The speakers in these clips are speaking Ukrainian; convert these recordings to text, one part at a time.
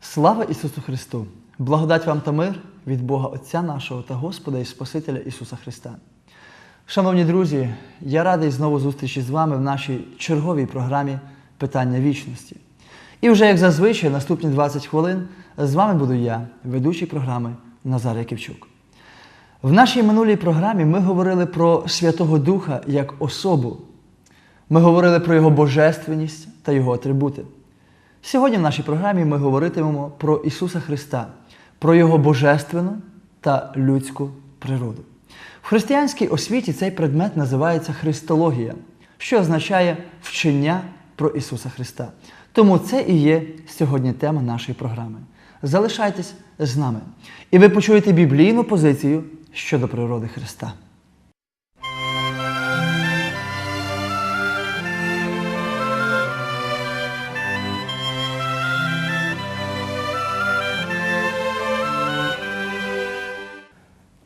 Слава Ісусу Христу! Благодать вам та мир від Бога Отця нашого та Господа і Спасителя Ісуса Христа. Шановні друзі, я радий знову зустрічі з вами в нашій черговій програмі Питання вічності. І вже, як зазвичай, наступні 20 хвилин з вами буду я, ведучий програми Назар Яківчук. В нашій минулій програмі ми говорили про Святого Духа як особу. Ми говорили про Його божественність та Його атрибути. Сьогодні в нашій програмі ми говоритимемо про Ісуса Христа, про Його божественну та людську природу. В християнській освіті цей предмет називається Христологія, що означає вчення про Ісуса Христа. Тому це і є сьогодні тема нашої програми. Залишайтесь з нами, і ви почуєте біблійну позицію щодо природи Христа.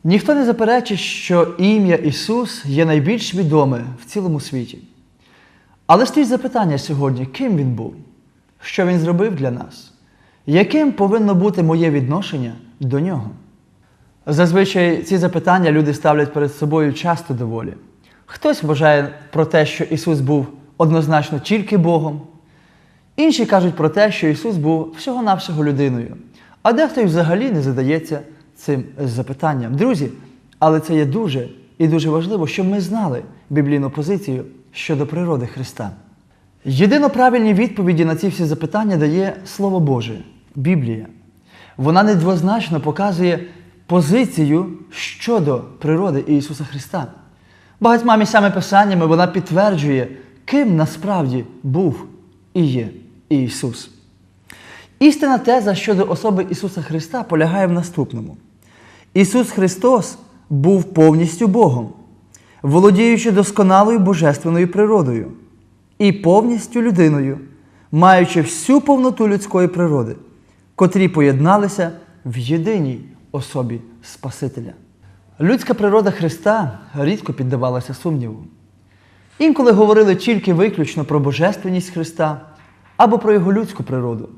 Ніхто не заперечить, що ім'я Ісус є найбільш відоме в цілому світі. Але стоїть запитання сьогодні, ким Він був, що Він зробив для нас, яким повинно бути моє відношення до Нього? Зазвичай ці запитання люди ставлять перед собою часто доволі. Хтось вважає про те, що Ісус був однозначно тільки Богом, інші кажуть про те, що Ісус був всього-навсього людиною, а дехто й взагалі не задається цим запитанням. Друзі, але це є дуже і дуже важливо, щоб ми знали біблійну позицію щодо природи Христа. Єдино правильні відповіді на ці всі запитання дає Слово Боже, Біблія. Вона недвозначно показує позицію щодо природи Ісуса Христа. Багатьма місцями писаннями вона підтверджує, ким насправді був і є Ісус. Істина теза щодо особи Ісуса Христа полягає в наступному. Ісус Христос був повністю Богом, володіючи досконалою божественною природою і повністю людиною, маючи всю повноту людської природи, котрі поєдналися в єдиній особі Спасителя. Людська природа Христа рідко піддавалася сумніву. Інколи говорили тільки виключно про божественність Христа або про його людську природу.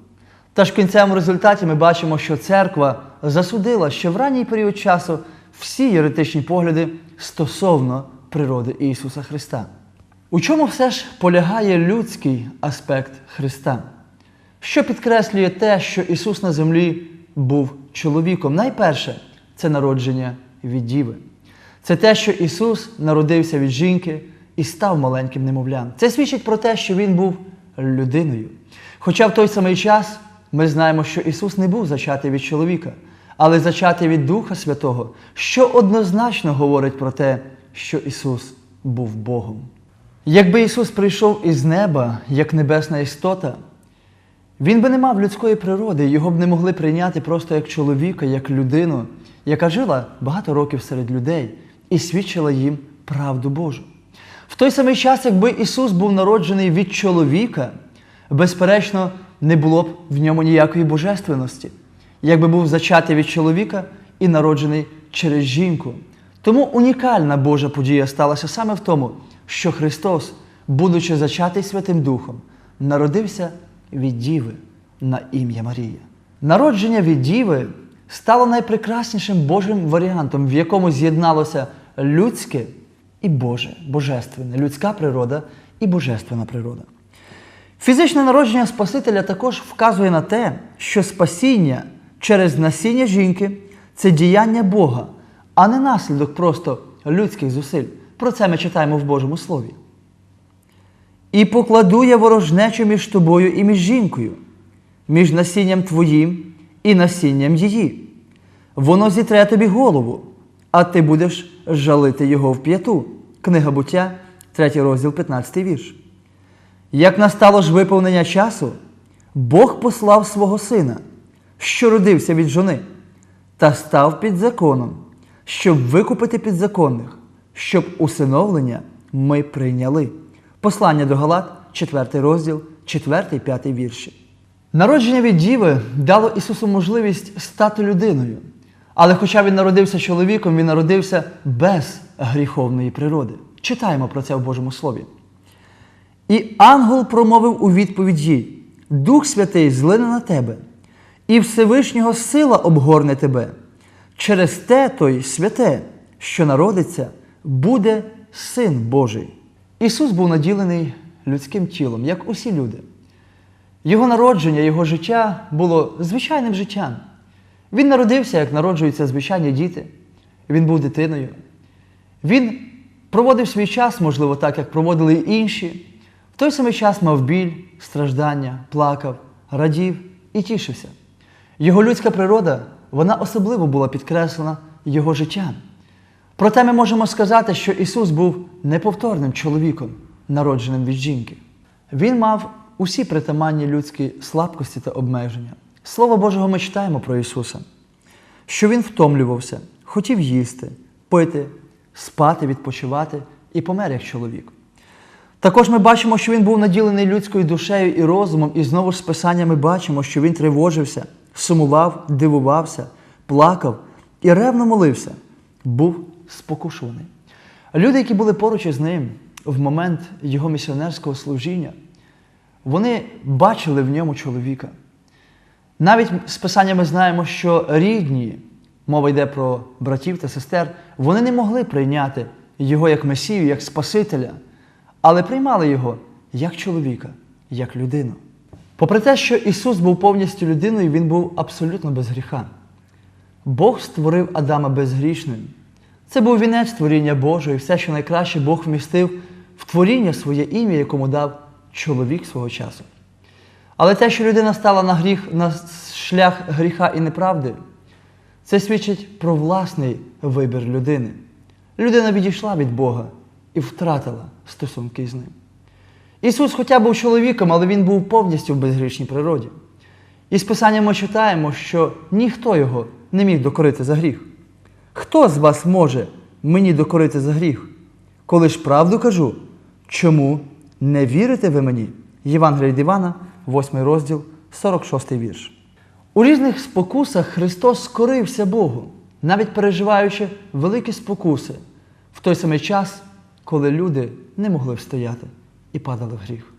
Та ж в кінцевому результаті ми бачимо, що церква засудила ще в ранній період часу всі єретичні погляди стосовно природи Ісуса Христа. У чому все ж полягає людський аспект Христа? Що підкреслює те, що Ісус на землі був чоловіком? Найперше це народження від Діви. Це те, що Ісус народився від жінки і став маленьким немовлям. Це свідчить про те, що Він був людиною. Хоча в той самий час ми знаємо, що Ісус не був зачатий від чоловіка, але зачатий від Духа Святого, що однозначно говорить про те, що Ісус був Богом. Якби Ісус прийшов із неба як небесна істота, Він би не мав людської природи, його б не могли прийняти просто як чоловіка, як людину, яка жила багато років серед людей і свідчила їм правду Божу. В той самий час, якби Ісус був народжений від чоловіка, безперечно, не було б в ньому ніякої божественності, якби був зачатий від чоловіка і народжений через жінку. Тому унікальна Божа подія сталася саме в тому, що Христос, будучи зачатий Святим Духом, народився від Діви на ім'я Марія. Народження від Діви стало найпрекраснішим Божим варіантом, в якому з'єдналося людське і Боже, божественне, людська природа і божественна природа. Фізичне народження Спасителя також вказує на те, що спасіння через насіння жінки це діяння Бога, а не наслідок просто людських зусиль. Про це ми читаємо в Божому Слові. І покладу я ворожнечу між тобою і між жінкою, між насінням твоїм і насінням її. Воно зітре тобі голову, а ти будеш жалити його в п'яту. Книга буття, 3 розділ, 15 вірш. Як настало ж виповнення часу, Бог послав свого сина, що родився від жони, та став під законом, щоб викупити підзаконних, щоб усиновлення ми прийняли. Послання до Галат, 4 розділ, 4, 5 вірші. Народження від Діви дало Ісусу можливість стати людиною, Але хоча він народився чоловіком, він народився без гріховної природи. Читаємо про це в Божому Слові. І ангел промовив у відповідь їй: Дух Святий злине на тебе, і Всевишнього сила обгорне тебе. Через те той святе, що народиться, буде Син Божий. Ісус був наділений людським тілом, як усі люди. Його народження, його життя було звичайним життям. Він народився, як народжуються звичайні діти. Він був дитиною. Він проводив свій час, можливо, так, як проводили й інші. В той самий час мав біль, страждання, плакав, радів і тішився. Його людська природа, вона особливо була підкреслена його життям. Проте ми можемо сказати, що Ісус був неповторним чоловіком, народженим від жінки. Він мав усі притаманні людські слабкості та обмеження. Слово Божого ми читаємо про Ісуса, що Він втомлювався, хотів їсти, пити, спати, відпочивати і помер як чоловік. Також ми бачимо, що він був наділений людською душею і розумом, і знову ж з Писання ми бачимо, що він тривожився, сумував, дивувався, плакав і ревно молився, був спокушуваний. Люди, які були поруч із ним в момент його місіонерського служіння, вони бачили в ньому чоловіка. Навіть з Писання ми знаємо, що рідні, мова йде про братів та сестер, вони не могли прийняти його як Месію, як Спасителя, але приймали його як чоловіка, як людину. Попри те, що Ісус був повністю людиною, Він був абсолютно без гріха. Бог створив Адама безгрішним. Це був вінець творіння Божого, і все, що найкраще Бог вмістив в творіння своє ім'я, якому дав чоловік свого часу. Але те, що людина стала на гріх, на шлях гріха і неправди, це свідчить про власний вибір людини. Людина відійшла від Бога і втратила стосунки з ним. Ісус, хоча був чоловіком, але Він був повністю в безгрішній природі. І з Писання ми читаємо, що ніхто його не міг докорити за гріх. Хто з вас може мені докорити за гріх? Коли ж правду кажу, чому не вірите ви мені? Євангелій від Івана, 8 розділ, 46 вірш. У різних спокусах Христос скорився Богу, навіть переживаючи великі спокуси в той самий час, коли люди не могли встояти і падали в гріх.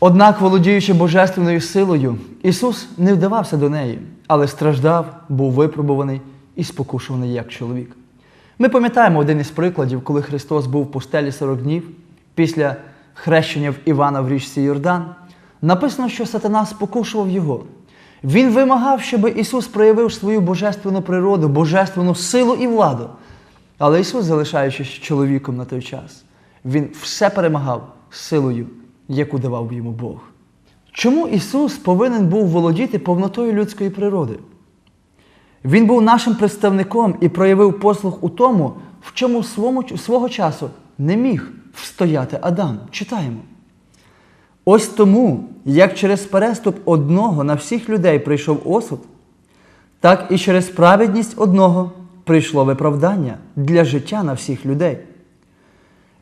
Однак, володіючи божественною силою, Ісус не вдавався до неї, але страждав, був випробуваний і спокушуваний як чоловік. Ми пам'ятаємо один із прикладів, коли Христос був в пустелі 40 днів після хрещення в Івана в річці Йордан. Написано, що сатана спокушував його. Він вимагав, щоб Ісус проявив свою божественну природу, божественну силу і владу. Але Ісус, залишаючись чоловіком на той час, Він все перемагав силою, яку давав йому Бог. Чому Ісус повинен був володіти повнотою людської природи? Він був нашим представником і проявив послуг у тому, в чому свого, свого часу не міг встояти Адам. Читаємо. Ось тому, як через переступ одного на всіх людей прийшов осуд, так і через праведність одного прийшло виправдання для життя на всіх людей.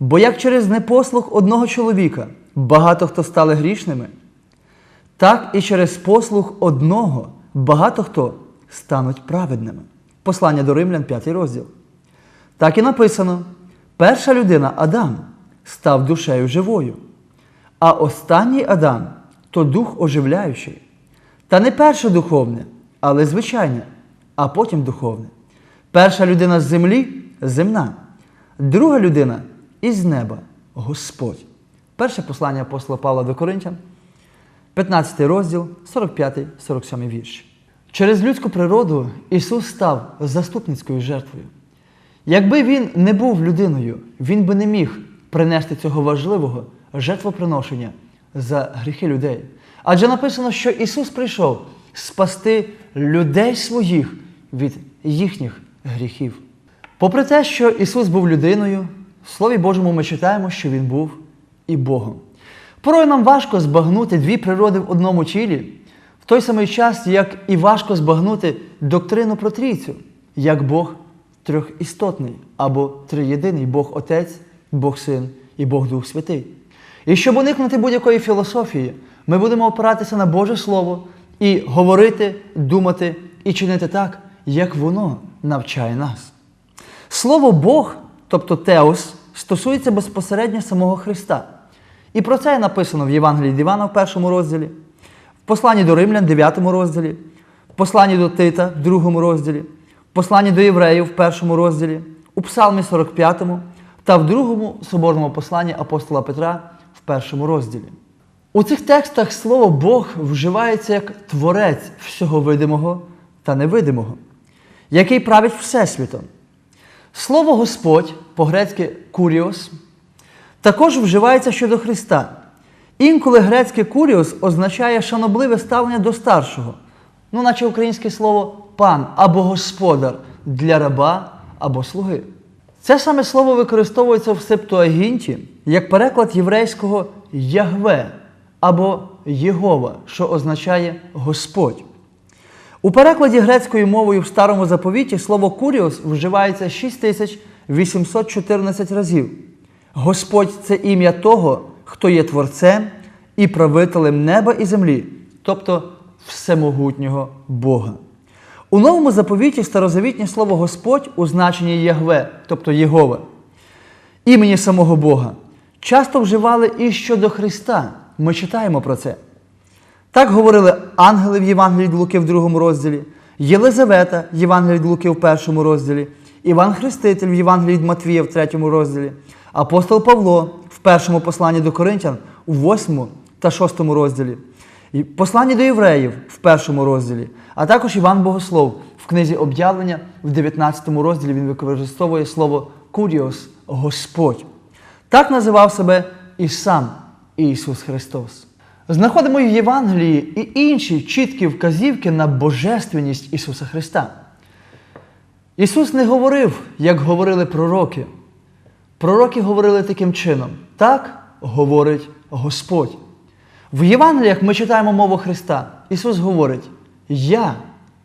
Бо як через непослух одного чоловіка багато хто стали грішними, так і через послух одного багато хто стануть праведними. Послання до Римлян, 5 розділ. Так і написано: перша людина Адам став душею живою, а останній Адам то дух оживляючий. Та не перше духовне, але звичайне, а потім духовне. Перша людина з землі земна, друга людина із неба Господь. Перше послання апостола Павла до Коринтян, 15 розділ, 45-47 вірш. Через людську природу Ісус став заступницькою жертвою. Якби Він не був людиною, Він би не міг принести цього важливого жертвоприношення за гріхи людей. Адже написано, що Ісус прийшов спасти людей своїх від їхніх гріхів. Попри те, що Ісус був людиною, в Слові Божому ми читаємо, що Він був і Богом. Порой нам важко збагнути дві природи в одному тілі, той самий час, як і важко збагнути доктрину про трійцю, як Бог трьохістотний або триєдиний Бог Отець, Бог Син і Бог Дух Святий. І щоб уникнути будь-якої філософії, ми будемо опиратися на Боже Слово і говорити, думати і чинити так, як воно навчає нас. Слово Бог, тобто Теос, стосується безпосередньо самого Христа. І про це написано в Євангелії Івана в першому розділі, посланні до Римлян, в 9 розділі, посланні до Тита, в другому розділі, в посланні до євреїв в першому розділі, у Псалмі 45 та в другому соборному посланні апостола Петра в першому розділі. У цих текстах слово Бог вживається як творець всього видимого та невидимого, який править Всесвітом. Слово Господь, по-грецьки куріос, також вживається щодо Христа. Інколи грецьке куріос означає шанобливе ставлення до старшого, ну, наче українське слово пан або господар для раба або слуги. Це саме слово використовується в Септуагінті як переклад єврейського Ягве або Єгова, що означає Господь. У перекладі грецькою мовою в старому заповіті слово куріос вживається 6814 разів. Господь це ім'я того, хто є творцем і правителем неба і землі, тобто всемогутнього Бога. У новому заповіті старозавітнє слово Господь у значенні Ягве, тобто Єгове, імені самого Бога, часто вживали і щодо Христа. Ми читаємо про це. Так говорили ангели в Євангелії Луки в другому розділі, Єлизавета в Євангелії Луки в першому розділі, Іван Хреститель в Євангелії Матвія в третьому розділі, апостол Павло в першому посланні до Коринтян у восьмому та шостому розділі, і посланні до євреїв в першому розділі, а також Іван Богослов в книзі об'явлення в 19 розділі він використовує слово Куріос Господь. Так називав себе і сам Ісус Христос. Знаходимо в Євангелії і інші чіткі вказівки на божественність Ісуса Христа. Ісус не говорив, як говорили пророки. Пророки говорили таким чином: так говорить Господь. В Євангеліях ми читаємо мову Христа. Ісус говорить: Я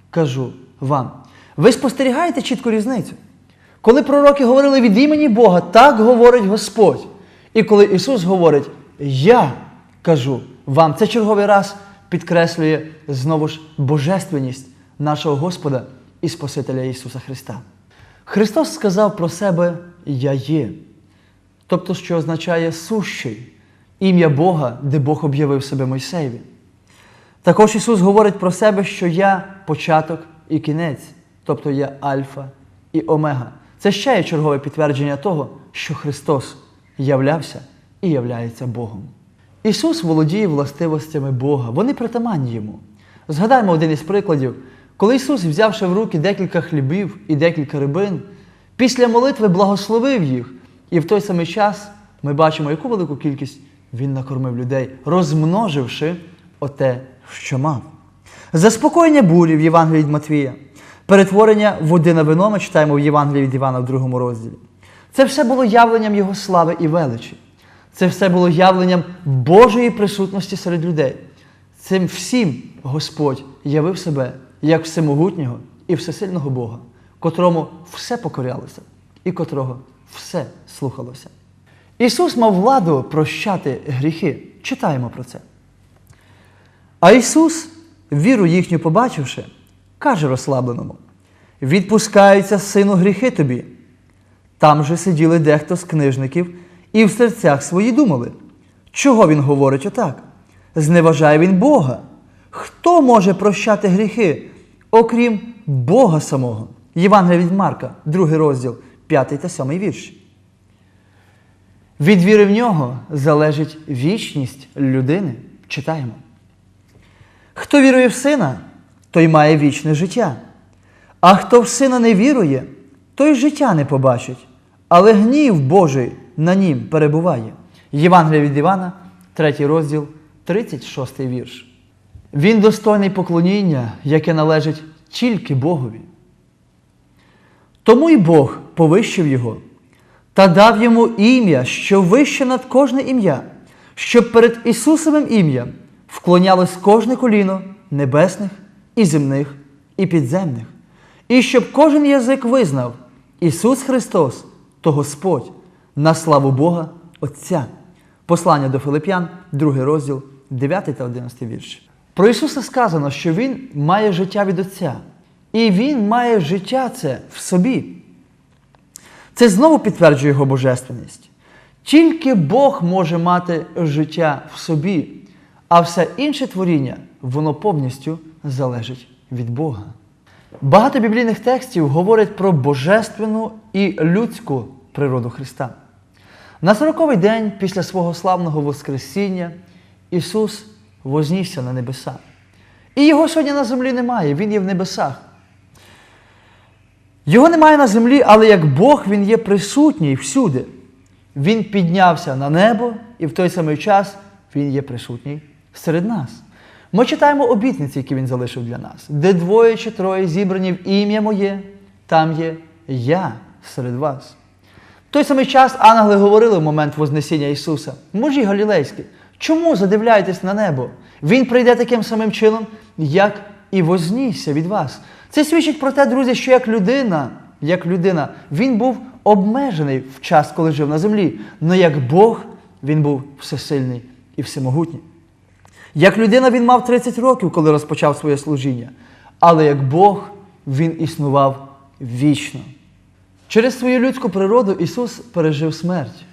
кажу вам. Ви спостерігаєте чітку різницю? Коли пророки говорили від імені Бога, так говорить Господь. І коли Ісус говорить, Я кажу вам, це черговий раз підкреслює знову ж божественність нашого Господа і Спасителя Ісуса Христа. Христос сказав про себе Я є, тобто, що означає сущий, ім'я Бога, де Бог об'явив себе Мойсеєві. Також Ісус говорить про себе, що я початок і кінець, тобто я Альфа і Омега. Це ще є чергове підтвердження того, що Христос являвся і являється Богом. Ісус володіє властивостями Бога, вони притаманні йому. Згадаймо один із прикладів, коли Ісус, взявши в руки декілька хлібів і декілька рибин, після молитви благословив їх, і в той самий час ми бачимо, яку велику кількість Він накормив людей, розмноживши оте, що мав. Заспокоєння бурі в Євангелії від Матвія, перетворення води на вино ми читаємо в Євангелії від Івана в другому розділі. Це все було явленням Його слави і величі. Це все було явленням Божої присутності серед людей. Цим всім Господь явив себе як всемогутнього і всесильного Бога, котрому все покорялося і котрого все слухалося. Ісус мав владу прощати гріхи. Читаємо про це. А Ісус, віру їхню побачивши, каже розслабленому: відпускаються сину гріхи тобі. Там же сиділи дехто з книжників і в серцях свої думали, чого він говорить отак? Зневажає він Бога. Хто може прощати гріхи, окрім Бога самого? Євангелія від Марка, другий розділ, 5 та 7 вірш. Від віри в нього залежить вічність людини. Читаємо. Хто вірує в сина, той має вічне життя. А хто в сина не вірує, той життя не побачить, але гнів Божий на нім перебуває. Євангелія від Івана, 3 розділ, 36 вірш. Він достойний поклоніння, яке належить тільки Богові. Тому й Бог повищив його та дав йому ім'я, що вище над кожне ім'я, щоб перед Ісусовим ім'ям вклонялось кожне коліно небесних і земних, і підземних, і щоб кожен язик визнав Ісус Христос то Господь на славу Бога Отця. Послання до Филип'ян, 2 розділ, 9 та 11 вірш. Про Ісуса сказано, що Він має життя від Отця, І Він має життя це в собі. Це знову підтверджує його божественність. Тільки Бог може мати життя в собі, а все інше творіння, воно повністю залежить від Бога. Багато біблійних текстів говорять про божественну і людську природу Христа. На сороковий день після свого славного Воскресіння Ісус вознісся на небеса. І Його сьогодні на землі немає, Він є в небесах. Його немає на землі, але як Бог Він є присутній всюди. Він піднявся на небо, і в той самий час Він є присутній серед нас. Ми читаємо обітниці, які Він залишив для нас, де двоє чи троє зібрані в ім'я моє, там є я серед вас. В той самий час ангели говорили в момент Вознесіння Ісуса, мужі галілейські, чому задивляєтесь на небо? Він прийде таким самим чином, як і вознісся від вас. Це свідчить про те, друзі, що як людина, як людина, він був обмежений в час, коли жив на землі. але як Бог він був всесильний і всемогутній. Як людина він мав 30 років, коли розпочав своє служіння, але як Бог він існував вічно. Через свою людську природу Ісус пережив смерть,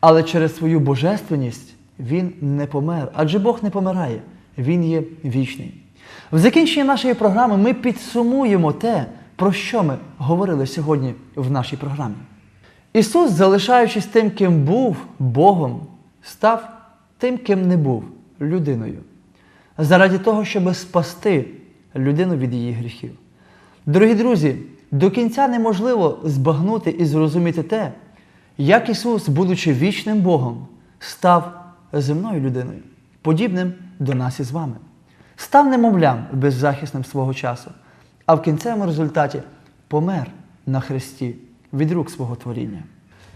але через свою божественність Він не помер, адже Бог не помирає, Він є вічний. В закінченні нашої програми ми підсумуємо те, про що ми говорили сьогодні в нашій програмі. Ісус, залишаючись тим, ким був Богом, став тим, ким не був людиною, заради того, щоб спасти людину від її гріхів. Дорогі друзі, до кінця неможливо збагнути і зрозуміти те, як Ісус, будучи вічним Богом, став земною людиною, подібним до нас із вами. Став немовлям беззахисним свого часу, а в кінцевому результаті помер на Христі від рук свого творіння.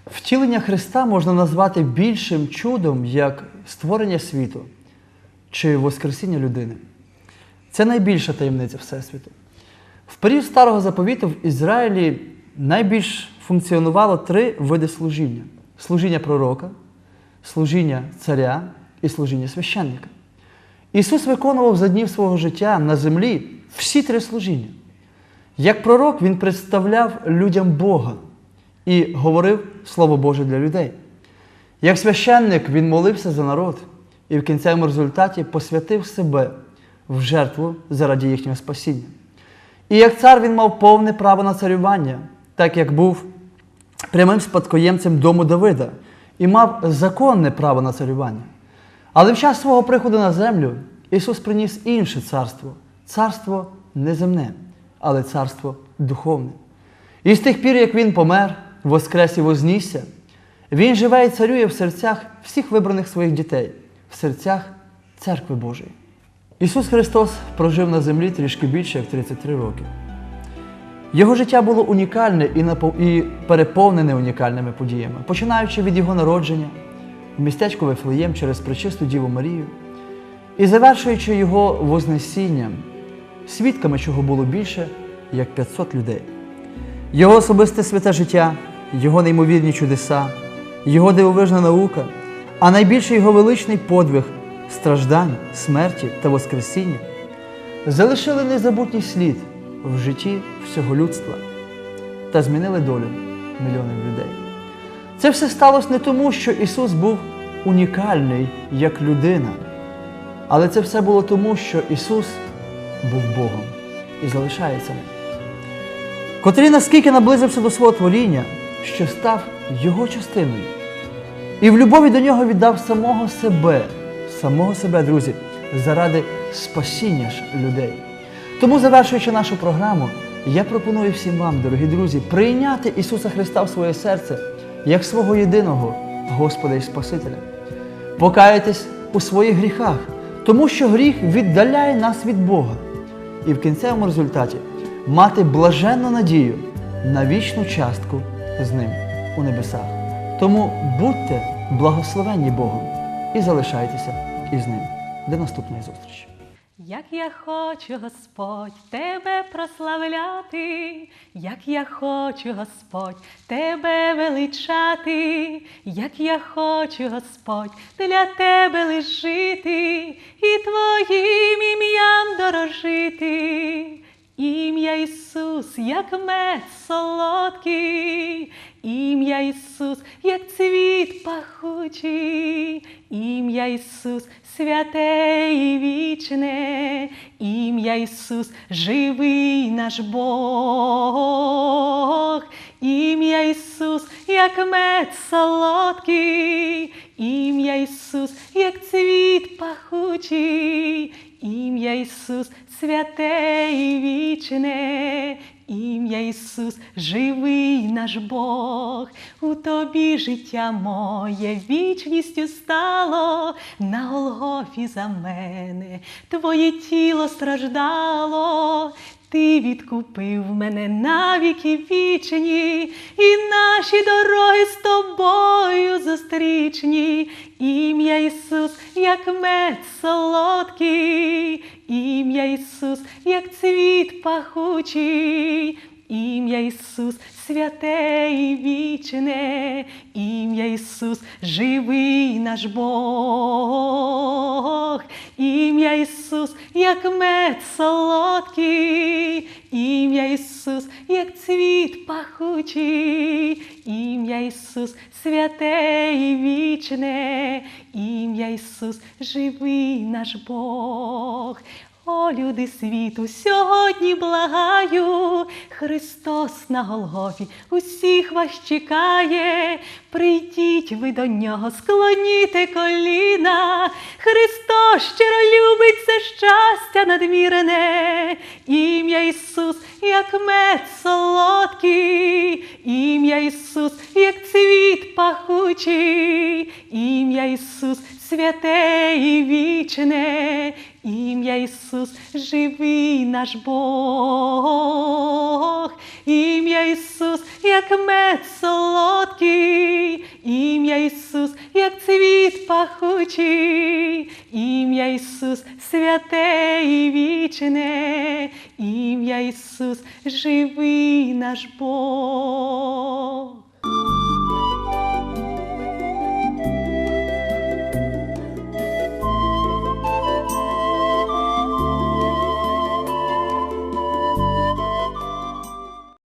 Втілення Христа можна назвати більшим чудом, як створення світу чи Воскресіння людини. Це найбільша таємниця Всесвіту. В період старого заповіту в Ізраїлі найбільш функціонувало три види служіння: служіння пророка, служіння царя і служіння священника. Ісус виконував за днів свого життя на землі всі три служіння. Як пророк, Він представляв людям Бога і говорив Слово Боже для людей. Як священник він молився за народ і в кінцевому результаті посвятив себе в жертву заради їхнього спасіння. І як цар він мав повне право на царювання, так як був прямим спадкоємцем дому Давида і мав законне право на царювання. Але в час свого приходу на землю Ісус приніс інше царство царство неземне, але царство духовне. І з тих пір, як Він помер, воскрес і вознісся, Він живе і царює в серцях всіх вибраних своїх дітей, в серцях церкви Божої. Ісус Христос прожив на землі трішки більше, як 33 роки. Його життя було унікальне і переповнене унікальними подіями, починаючи від Його народження в містечку Вифлеєм через пречисту Діву Марію і завершуючи його Вознесінням, свідками чого було більше, як 500 людей. Його особисте святе життя, його неймовірні чудеса, його дивовижна наука, а найбільше його величний подвиг страждань, смерті та Воскресіння залишили незабутній слід в житті всього людства та змінили долю мільйонів людей. Це все сталося не тому, що Ісус був унікальний як людина, але це все було тому, що Ісус був Богом і залишається ним котрий наскільки наблизився до свого творіння, що став його частиною. І в любові до нього віддав самого себе, самого себе, друзі, заради спасіння ж людей. Тому, завершуючи нашу програму, я пропоную всім вам, дорогі друзі, прийняти Ісуса Христа в своє серце як свого єдиного Господа і Спасителя. Покаятись у своїх гріхах, тому що гріх віддаляє нас від Бога. І в кінцевому результаті мати блаженну надію на вічну частку з ним у небесах. Тому будьте благословенні Богом і залишайтеся із ним. До наступної зустрічі. Як я хочу, Господь, Тебе прославляти, як я хочу, Господь, Тебе величати, як я хочу, Господь, для Тебе лишити і Твоїм ім'ям дорожити, ім'я Ісус, як мед солодкий, ім'я Ісус, як цвіт пахучий, ім'я Ісус, святе і вічне, ім'я Ісус, живий наш Бог, ім'я Ісус, як мед солодкий, ім'я Ісус, як цвіт пахучий, ім'я Ісус, святе і вічне, ім'я Ісус, живий наш Бог, у тобі життя моє вічністю стало, на Голгофі за мене, твоє тіло страждало. Ти відкупив мене навіки вічні, і наші дороги з тобою зустрічні. Ім'я Ісус, як мед солодкий, ім'я Ісус, як цвіт пахучий. Ім'я Ісус, святе і вічне, ім'я Ісус, живий наш Бог, ім'я Ісус, як мед солодкий, ім'я Ісус, як цвіт пахучий, ім'я Ісус, святе і вічне, ім'я Ісус, живий наш Бог. О, люди світу, сьогодні благаю, Христос на Голгофі усіх вас чекає. Прийдіть ви до нього, склоніте коліна. Христос щиро любить це щастя надмірене. Ім'я Ісус, як мед солодкий, ім'я Ісус, як цвіт пахучий, ім'я Ісус, святе і вічне, ім'я Ісус, живий наш Бог, ім'я Ісус, як мед солодкий, ім'я Ісус, як цвіт пахучий, ім'я Ісус, святе і вічне, ім'я Ісус, живий наш Бог.